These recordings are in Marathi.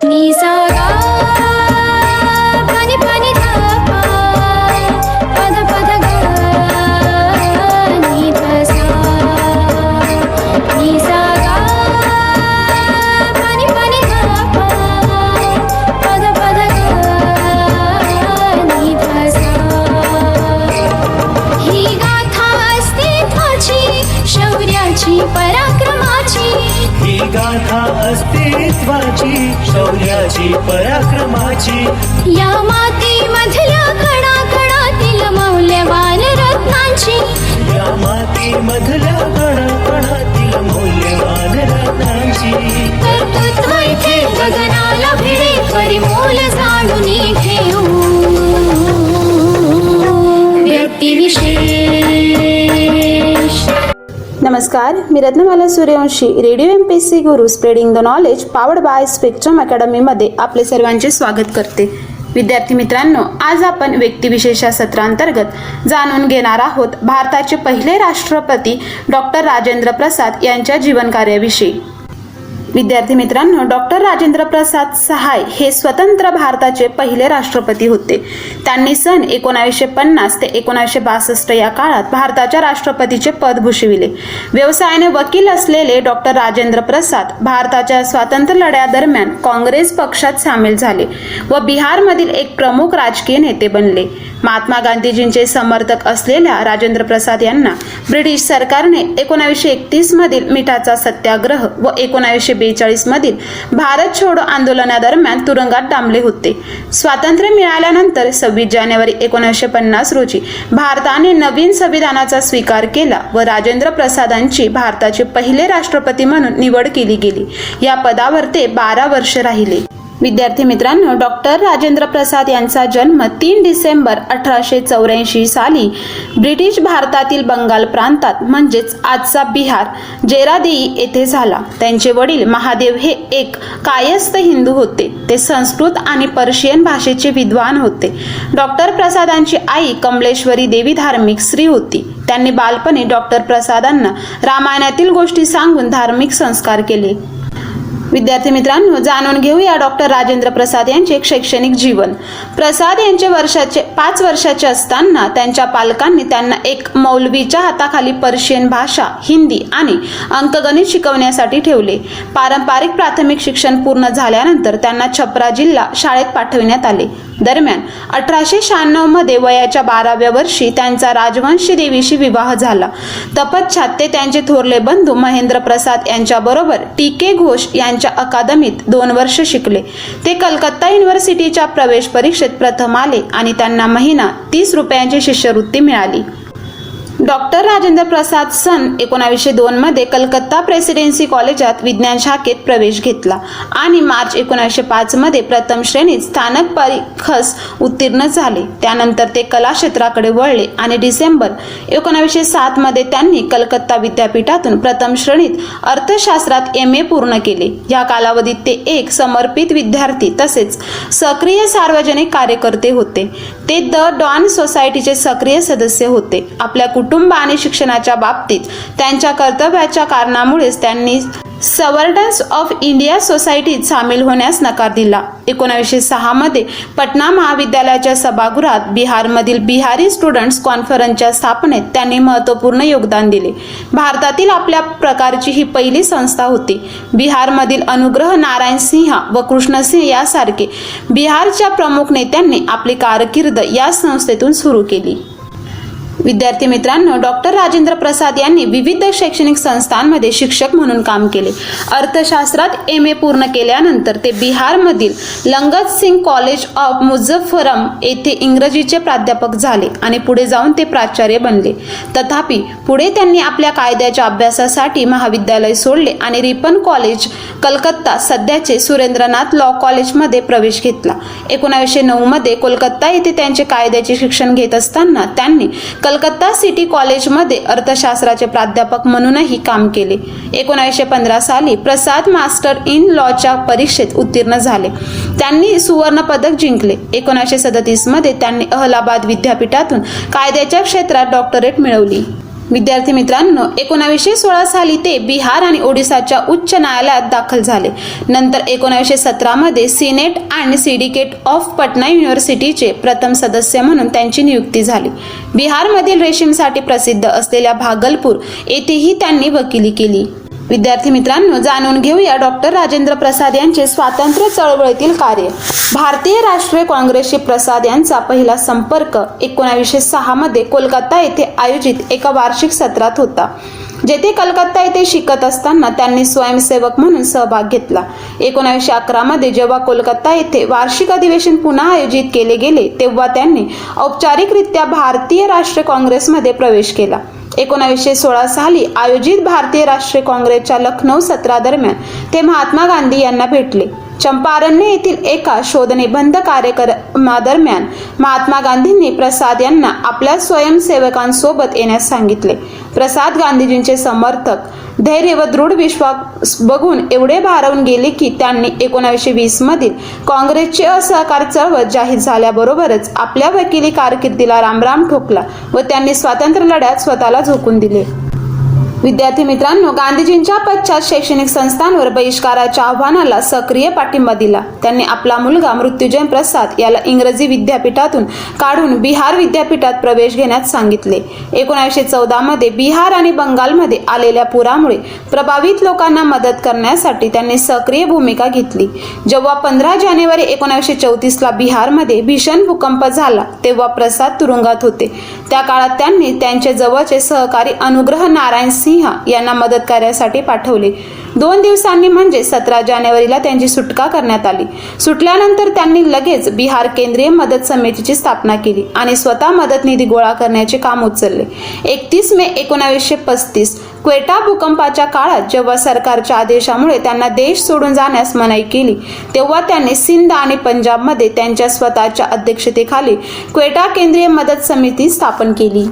Please पराक्रमाची या मातीमधल्या कणा कणातील मौल्यवान रत्नांची. या माती मधल्या कणाकणातील मौल्यवान रत्नांची. कर्तृत्व इथे गगनाला भिडे परिमोल जाणून नमस्कार मी Ratnamala Suryavanshi radio M P C Guru spreading the knowledge powered by Spectrum अकॅडमीमध्ये आपले सर्वांचे स्वागत करते. विद्यार्थी मित्रांनो आज आपण व्यक्तिविशेष या सत्रांतर्गत जाणून घेणार आहोत भारताचे पहिले राष्ट्रपती डॉक्टर राजेंद्र प्रसाद यांच्या जीवनकार्याविषयी. विद्यार्थी मित्रांनो डॉक्टर राजेंद्र प्रसाद सहाय हे स्वतंत्र भारताचे पहिले राष्ट्रपती होते. त्यांनी सन एकोणावीसशे पन्नास ते एकोणावीसशे बासष्ट या काळात भारताच्या राष्ट्रपतीचे पद भूषविले. व्यवसायाने वकील असलेले डॉक्टर राजेंद्र प्रसाद भारताच्या स्वातंत्र्य लढ्यादरम्यान काँग्रेस पक्षात सामील झाले व बिहारमधील एक प्रमुख राजकीय नेते बनले. महात्मा गांधीजींचे समर्थक असलेल्या राजेंद्र प्रसाद यांना ब्रिटिश सरकारने एकोणावीसशे एकतीस मधील मिठाचा सत्याग्रह व एकोणावीसशे बेचाळीस मधील भारत छोडो आंदोलनादरम्यान तुरुंगात डांबले होते. स्वातंत्र्य मिळाल्यानंतर सव्वीस जानेवारी एकोणीसशे पन्नास रोजी भारताने नवीन संविधानाचा स्वीकार केला व राजेंद्र प्रसादांची भारताचे पहिले राष्ट्रपती म्हणून निवड केली गेली. या पदावर ते बारा वर्ष राहिले. विद्यार्थी मित्रांनो डॉक्टर राजेंद्र प्रसाद यांचा जन्म तीन डिसेंबर अठराशे चौऱ्याऐंशी साली ब्रिटिश भारतातील बंगाल प्रांतात म्हणजेच आजचा बिहार जेरादेई येथे झाला. त्यांचे वडील महादेव हे एक कायस्थ हिंदू होते. ते संस्कृत आणि पर्शियन भाषेचे विद्वान होते. डॉक्टर प्रसादांची आई कमलेश्वरी देवी धार्मिक स्त्री होती. त्यांनी बालपणी डॉक्टर प्रसादांना रामायणातील गोष्टी सांगून धार्मिक संस्कार केले. विद्यार्थी मित्रांनो जाणून घेऊया डॉक्टर राजेंद्र प्रसाद यांचे शैक्षणिक जीवन. प्रसाद यांचे वर्षाचे पाच वर्षाचे असताना त्यांच्या पालकांनी त्यांना एक मौलवीच्या हाताखाली पर्शियन भाषा हिंदी आणि अंकगणित शिकवण्यासाठी ठेवले. पारंपरिक प्राथमिक शिक्षण पूर्ण झाल्यानंतर त्यांना छपरा जिल्हा शाळेत पाठविण्यात आले. दरम्यान अठराशे शहाण्णवमध्ये वयाच्या बाराव्या वर्षी त्यांचा राजवंशी देवीशी विवाह झाला. तपश्चात ते त्यांचे थोरले बंधू महेंद्र प्रसाद यांच्याबरोबर टी के घोष यांच्या अकादमीत दोन वर्ष शिकले. ते कलकत्ता युनिव्हर्सिटीच्या प्रवेश परीक्षेत प्रथम आले आणि त्यांना महिना तीस रुपयांची शिष्यवृत्ती मिळाली. डॉक्टर राजेंद्र प्रसाद सन एकोणावीसशे दोनमध्ये कलकत्ता प्रेसिडेन्सी कॉलेजात विज्ञान शाखेत प्रवेश घेतला आणि मार्च एकोणावीसशे पाचमध्ये प्रथम श्रेणीत स्थानक परीक्षस उत्तीर्ण झाले. त्यानंतर ते कला क्षेत्राकडे वळले आणि डिसेंबर एकोणावीसशे सातमध्ये त्यांनी कलकत्ता विद्यापीठातून प्रथम श्रेणीत अर्थशास्त्रात एम ए पूर्ण केले. या कालावधीत ते एक समर्पित विद्यार्थी तसेच सक्रिय सार्वजनिक कार्यकर्ते होते. ते द डॉन सोसायटीचे सक्रिय सदस्य होते. आपल्या कुटुंब कुटुंब आणि शिक्षणाच्या बाबतीत त्यांच्या कर्तव्याच्या कारणामुळेच त्यांनी सवर्डन्स ऑफ इंडिया सोसायटीत सामील होण्यास नकार दिला. एकोणावीसशे सहामध्ये पटना महाविद्यालयाच्या सभागृहात बिहारमधील बिहारी स्टुडंट्स कॉन्फरन्सच्या स्थापनेत त्यांनी महत्त्वपूर्ण योगदान दिले. भारतातील आपल्या प्रकारची ही पहिली संस्था होती. बिहारमधील अनुग्रह नारायण सिंह व कृष्णसिंह यासारखे बिहारच्या प्रमुख नेत्यांनी आपली कारकीर्द या संस्थेतून सुरू केली. विद्यार्थी मित्रांनो डॉक्टर राजेंद्र प्रसाद यांनी विविध शैक्षणिक संस्थांमध्ये शिक्षक म्हणून काम केले. अर्थशास्त्रात एम ए पूर्ण केल्यानंतर ते बिहारमधील लंगत सिंग कॉलेज ऑफ मुझफ्फरम येथे इंग्रजीचे प्राध्यापक झाले आणि पुढे जाऊन ते प्राचार्य बनले. तथापि पुढे त्यांनी आपल्या कायद्याच्या अभ्यासासाठी महाविद्यालय सोडले आणि रिपन कॉलेज कलकत्ता सध्याचे सुरेंद्रनाथ लॉ कॉलेजमध्ये प्रवेश घेतला. एकोणावीसशे नऊमध्ये कोलकाता येथे त्यांचे कायद्याचे शिक्षण घेत असताना त्यांनी कलकत्ता सिटी कॉलेजमध्ये अर्थशास्त्राचे प्राध्यापक म्हणूनही काम केले. एकोणीसशे पंधरा साली प्रसाद मास्टर इन लॉच्या परीक्षेत उत्तीर्ण झाले. त्यांनी सुवर्ण पदक जिंकले. एकोणीसशे सदतीसमध्ये त्यांनी अहलाबाद विद्यापीठातून कायद्याच्या क्षेत्रात डॉक्टरेट मिळवली. विद्यार्थी मित्रांनो एकोणावीसशे सोळा साली ते बिहार आणि ओडिसाच्या उच्च न्यायालयात दाखल झाले. नंतर एकोणावीसशे सतरामध्ये senate and syndicate of Patna युनिव्हर्सिटीचे प्रथम सदस्य म्हणून त्यांची नियुक्ती झाली. बिहारमधील रेशीमसाठी प्रसिद्ध असलेल्या भागलपूर येथेही त्यांनी वकिली केली. विद्यार्थी मित्रांनो जाणून घेऊया डॉक्टर राजेंद्र प्रसाद यांचे स्वातंत्र्य चळवळीतील कार्य. भारतीय राष्ट्रीय काँग्रेसशी प्रसाद यांचा पहिला संपर्क एकोणावीसशे सहा मध्ये कोलकाता येथे आयोजित एका वार्षिक सत्रात होता जेथे कलकत्ता येथे शिकत असताना त्यांनी स्वयंसेवक म्हणून सहभाग घेतला. एकोणावीसशे अकरा मध्ये जेव्हा कोलकाता येथे वार्षिक अधिवेशन पुन्हा आयोजित केले गेले तेव्हा त्यांनी औपचारिकरित्या भारतीय राष्ट्रीय काँग्रेसमध्ये प्रवेश केला. एकोणावीसशे सोळा साली आयोजित भारतीय राष्ट्रीय काँग्रेसच्या लखनौ सत्रादरम्यान ते महात्मा गांधी यांना भेटले. चंपारण्य येथील एका शोधनिबंध कार्यक्रमादरम्यान महात्मा गांधींनी प्रसाद यांना आपल्या स्वयंसेवकांसोबत येण्यास सांगितले. प्रसाद गांधीजींचे समर्थक धैर्य व दृढ विश्वास बघून एवढे भारावून गेले की त्यांनी एकोणावीसशे वीस मधील काँग्रेसची असहकार चळवळ जाहीर झाल्याबरोबरच आपल्या वकिली कारकिर्दीला रामराम ठोकला व त्यांनी स्वातंत्र्य लढ्यात स्वतःला झोकून दिले. विद्यार्थी मित्रांनो गांधीजींच्या पश्चात शैक्षणिक संस्थांवर बहिष्काराच्या आव्हानाला सक्रिय पाठिंबा दिला. त्यांनी आपला मुलगा मृत्युंजय प्रसाद याला इंग्रजी विद्यापीठातून काढून बिहार विद्यापीठात प्रवेश घेण्यास सांगितले. एकोणीसशे चौदा मध्ये बिहार आणि बंगालमध्ये आलेल्या पुरामुळे प्रभावित लोकांना मदत करण्यासाठी त्यांनी सक्रिय भूमिका घेतली. जेव्हा पंधरा जानेवारी एकोणीसशे चौतीसला बिहारमध्ये भीषण भूकंप झाला तेव्हा प्रसाद तुरुंगात होते. त्या काळात त्यांनी त्यांचे जवळचे सहकारी अनुग्रह नारायण सिंह यांना मदत कार्यासाठी पाठवले. दोन दिवसांनी म्हणजे सतरा जानेवारीला त्यांची सुटका करण्यात आली. सुटल्यानंतर त्यांनी लगेच बिहार केंद्रीय मदत समितीची स्थापना केली आणि स्वतः मदत निधी गोळा करण्याचे काम उचलले. एकतीस मे एकोणावीसशे पस्तीस क्वेटा भूकंपाच्या काळात जेव्हा सरकारच्या आदेशामुळे त्यांना देश सोडून जाण्यास मनाई केली तेव्हा त्यांनी सिंध आणि पंजाबमध्ये त्यांच्या स्वतःच्या अध्यक्षतेखाली क्वेटा केंद्रीय मदत समिती स्थापन केली.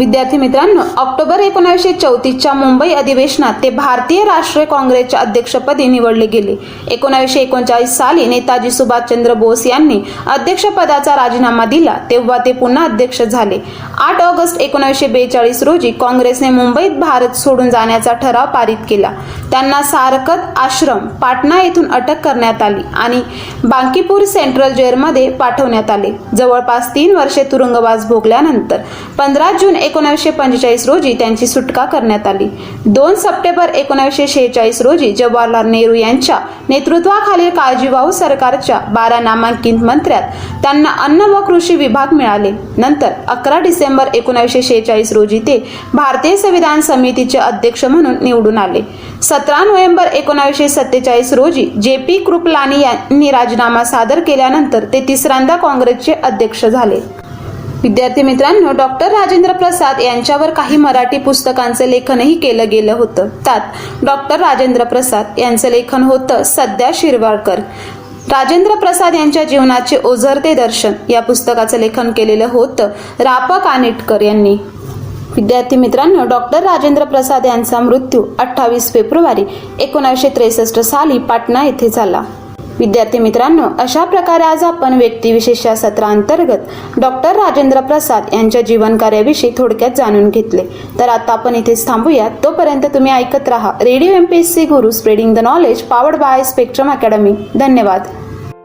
विद्यार्थी मित्रांनो ऑक्टोबर एकोणीसशे चौतीसच्या मुंबई अधिवेशनात ते भारतीय राष्ट्रीय काँग्रेसच्या अध्यक्षपदी निवडले गेले. एकोणावीसशे एकोणचाळीस साली नेताजी सुभाषचंद्र बोस यांनी अध्यक्षपदाचा राजीनामा दिला तेव्हा ते पुन्हा अध्यक्ष झाले. आठ ऑगस्ट एकोणीसशे बेचाळीस रोजी काँग्रेसने मुंबईत भारत सोडून जाण्याचा ठराव पारित केला. त्यांना सारकत आश्रम पाटणा येथून अटक करण्यात आली आणि बांकीपूर सेंट्रल जेलमध्ये पाठवण्यात आले. जवळपास तीन वर्षे तुरुंगवास भोगल्यानंतर पंधरा जून एकोणावीसशे पंचेचाळीस रोजी त्यांची सुटका करण्यात आली. दोन सप्टेंबर एकोणावीसशे शेहेचाळीस रोजी जवाहरलाल नेहरू यांच्या नेतृत्वाखालील काळजीवाहू सरकारच्या बारा नामांकित मंत्र्यात त्यांना अन्न व कृषी विभाग मिळाले. नंतर अकरा डिसेंबर एकोणीसशे शेहेचाळीस रोजी ते भारतीय संविधान समितीचे अध्यक्ष म्हणून निवडून आले. सतरा नोव्हेंबर एकोणावीसशे सत्तेचाळीस रोजी जे पी कृपलानी यांनी राजीनामा सादर केल्यानंतर ते तिसऱ्यांदा काँग्रेसचे अध्यक्ष झाले. विद्यार्थी मित्रांनो डॉक्टर राजेंद्र प्रसाद यांच्यावर काही मराठी पुस्तकांचे लेखनही केलं गेलं होतं. त्यात डॉक्टर राजेंद्र प्रसाद यांचं लेखन होतं सध्या शिरवाळकर राजेंद्र प्रसाद यांच्या जीवनाचे ओझरते दर्शन या पुस्तकाचं लेखन केलेलं होतं रापा कानिटकर यांनी. विद्यार्थी मित्रांनो डॉक्टर राजेंद्र प्रसाद यांचा मृत्यू अठ्ठावीस फेब्रुवारी एकोणीसशे त्रेसष्ट साली पाटणा येथे झाला. विद्यार्थी मित्रांनो अशा प्रकारे आज आपण व्यक्तिविशेष या सत्रांतर्गत डॉक्टर राजेंद्र प्रसाद यांच्या जीवनकार्याविषयी थोडक्यात जाणून घेतले. तर आता आपण इथेच थांबूया. तोपर्यंत तुम्ही ऐकत राहा. Radio M P S C Guru spreading the knowledge powered by Spectrum academy धन्यवाद.